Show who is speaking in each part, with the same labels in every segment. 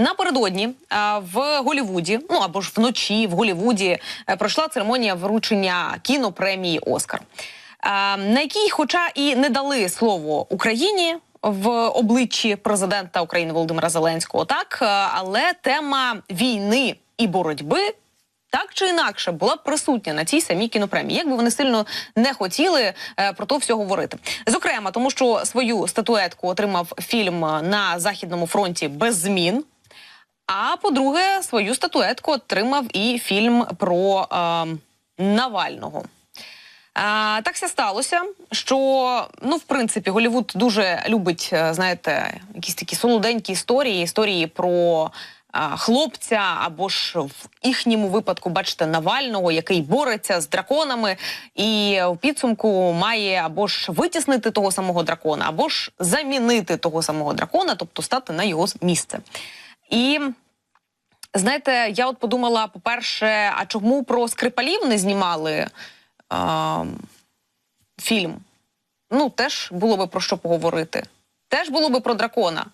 Speaker 1: Напередодні в Голівуді, ну або ж вночі в Голівуді е, пройшла церемонія вручення кінопремії Оскар, на якій, хоча і не дали слово Україні в обличчі президента України Володимира Зеленського, так е, але тема війни і боротьби. Так чи інакше була присутня на цій самій кінопремії, як би вони сильно не хотіли е, про то все говорити. Зокрема, тому що свою статуетку отримав фільм на західному фронті без змін. А по-друге, свою статуетку отримав і фільм про е, Навального. А, так ся сталося, що ну, в принципі, Голівуд дуже любить, е, знаєте, якісь такі солоденькі історії, історії про а, хлопця, або ж в їхньому випадку, бачите, Навального, який бореться з драконами, і в підсумку має або ж витіснити того самого дракона, або ж замінити того самого дракона, тобто стати на його місце. І знаєте, я от подумала: по-перше, а чому про скрипалів не знімали а, фільм? Ну, теж було би про що поговорити. Теж було би про дракона,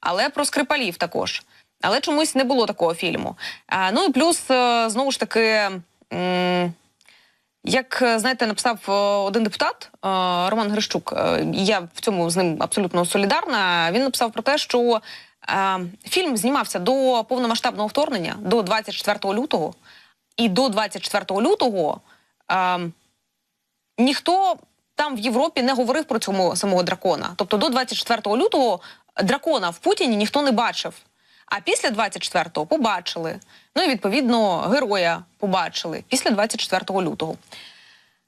Speaker 1: але про скрипалів також. Але чомусь не було такого фільму. А, ну і плюс, е, знову ж таки. як е, знаєте, написав е, один депутат Роман Грищук, я в цьому з ним абсолютно солідарна. Він написав про те, що фільм знімався до повномасштабного вторгнення, до 24 лютого, і до 24 лютого е, ніхто там в Європі не говорив про цього самого дракона. Тобто до 24 лютого дракона в Путіні ніхто не бачив. А після 24-го побачили. Ну і відповідно героя побачили після 24 лютого.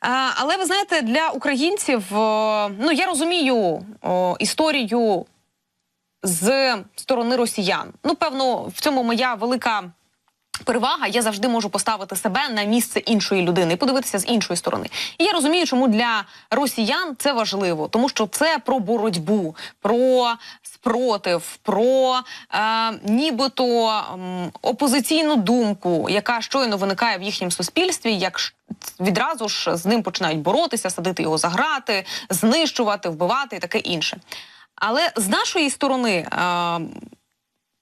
Speaker 1: А, але ви знаєте, для українців, о, ну я розумію о, історію з сторони росіян. Ну, певно, в цьому моя велика перевага. Я завжди можу поставити себе на місце іншої людини і подивитися з іншої сторони. І я розумію, чому для росіян це важливо, тому що це про боротьбу, про спротив, про е, нібито м, опозиційну думку, яка щойно виникає в їхньому суспільстві, як відразу ж з ним починають боротися, садити його за грати, знищувати, вбивати і таке інше. Але з нашої сторони е,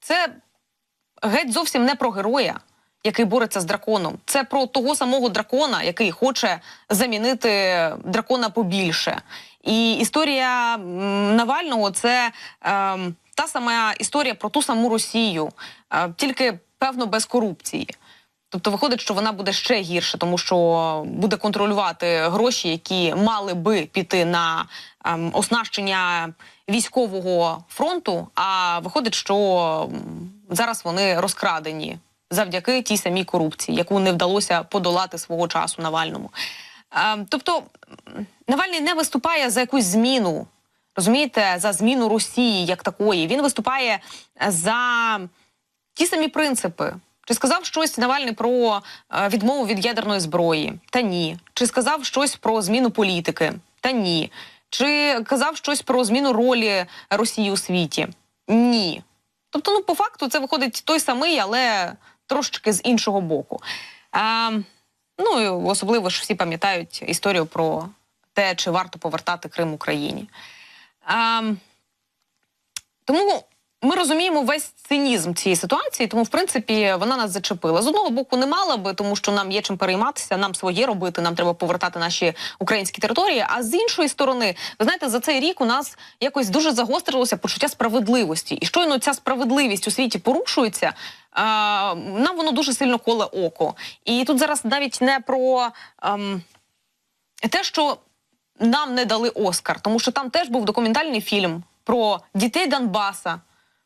Speaker 1: це геть зовсім не про героя, який бореться з драконом. Це про того самого дракона, який хоче замінити дракона побільше. І історія Навального це ем, та сама історія про ту саму Росію, е, тільки певно без корупції. Тобто виходить, що вона буде ще гірше, тому що буде контролювати гроші, які мали би піти на ем, оснащення військового фронту. А виходить, що зараз вони розкрадені завдяки тій самій корупції, яку не вдалося подолати свого часу Навальному. Ем, тобто Навальний не виступає за якусь зміну, розумієте, за зміну Росії як такої. Він виступає за ті самі принципи. Чи сказав щось Навальний про е, відмову від ядерної зброї? Та ні. Чи сказав щось про зміну політики? Та ні. Чи казав щось про зміну ролі Росії у світі? Ні. Тобто, ну, по факту, це виходить той самий, але трошечки з іншого боку. А, ну і особливо ж всі пам'ятають історію про те, чи варто повертати Крим Україні. А, тому ми розуміємо весь цинізм цієї ситуації, тому в принципі вона нас зачепила. З одного боку, не мала би, тому що нам є чим перейматися, нам своє робити, нам треба повертати наші українські території. А з іншої сторони, ви знаєте, за цей рік у нас якось дуже загострилося почуття справедливості, і щойно ця справедливість у світі порушується. А, нам воно дуже сильно коле око. І тут зараз навіть не про ем, те, що нам не дали Оскар, тому що там теж був документальний фільм про дітей Донбаса,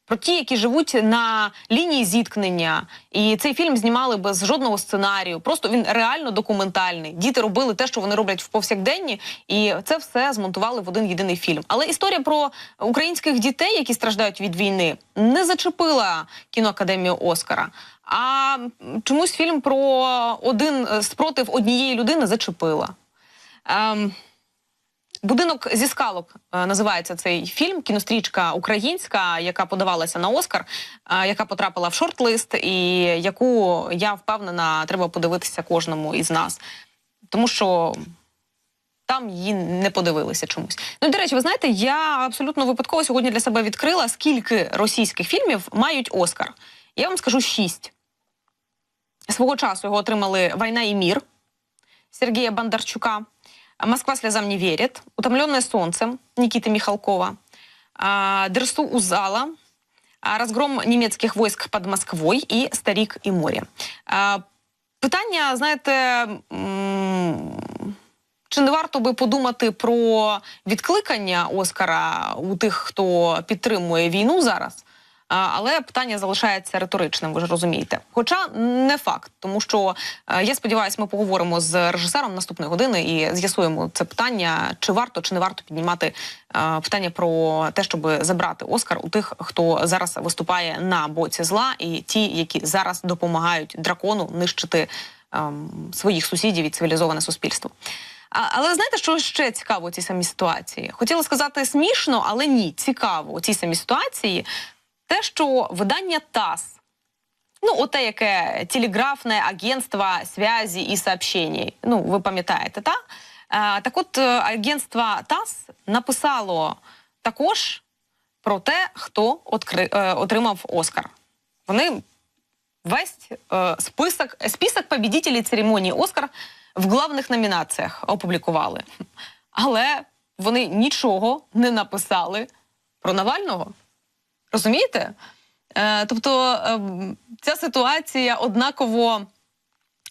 Speaker 1: про ті, які живуть на лінії зіткнення. І цей фільм знімали без жодного сценарію. Просто він реально документальний. Діти робили те, що вони роблять в повсякденні, і це все змонтували в один єдиний фільм. Але історія про українських дітей, які страждають від війни, не зачепила кіноакадемію Оскара. А чомусь фільм про один е, спротив однієї людини зачепила. Ем, Будинок зі скалок е, називається цей фільм. Кінострічка українська, яка подавалася на Оскар, е, яка потрапила в шорт-лист, і яку я впевнена, треба подивитися кожному із нас. Тому що там її не подивилися чомусь. Ну, до речі, ви знаєте, я абсолютно випадково сьогодні для себе відкрила, скільки російських фільмів мають Оскар. Я вам скажу шість. Свого часу його отримали Війна і мір Сергія Бондарчука, Москва сльозам не вірить, Утомленне сонцем Нікіти Міхалкова, а, Дерсу Узала, а, Розгром німецьких войск під Москвою і Старік і море. Питання, знаєте, чи не варто би подумати про відкликання Оскара у тих, хто підтримує війну зараз? Але питання залишається риторичним, ви ж розумієте. Хоча не факт, тому що е, я сподіваюся, ми поговоримо з режисером наступної години і з'ясуємо це питання, чи варто чи не варто піднімати е, питання про те, щоб забрати Оскар у тих, хто зараз виступає на боці зла, і ті, які зараз допомагають дракону нищити ем, своїх сусідів і цивілізоване суспільство. А, але знаєте, що ще цікаво у цій самій ситуації? Хотіла сказати смішно, але ні, цікаво у цій самій ситуації те, що видання ТАСС, ну, оте, яке телеграфне агентство зв'язі і сообщень, ну, ви пам'ятаєте, та? Е, так от, е, агентство ТАСС написало також про те, хто откри, е, отримав Оскар. Вони весь список, список победителей церемонії Оскар в главних номінаціях опублікували. Але вони нічого не написали про Навального. Розумієте? Е, тобто ем, ця ситуація однаково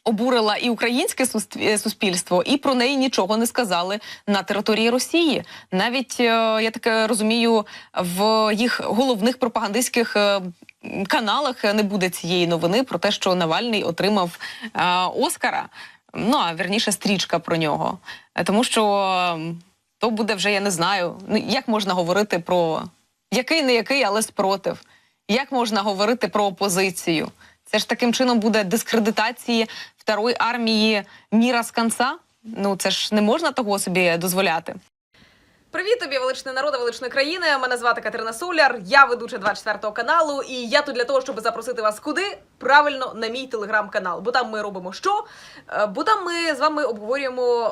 Speaker 1: обурила і українське е, суспільство, і про неї нічого не сказали на території Росії. Навіть е, я таке розумію, в їх головних пропагандистських е, каналах не буде цієї новини про те, що Навальний отримав е, Оскара. Ну а вірніше стрічка про нього. Е, Тому що то буде вже я не знаю. Ну як можна говорити про який не який, але спротив. Як можна говорити про опозицію? Це ж таким чином буде дискредитації второї армії міра з конца. Ну це ж не можна того собі дозволяти.
Speaker 2: Привіт тобі, величний народи, величної країни. Мене звати Катерина Соляр. Я ведуча 24 каналу, і я тут для того, щоб запросити вас куди? Правильно, на мій телеграм-канал. Бо там ми робимо що? Е, Бо там ми з вами обговорюємо.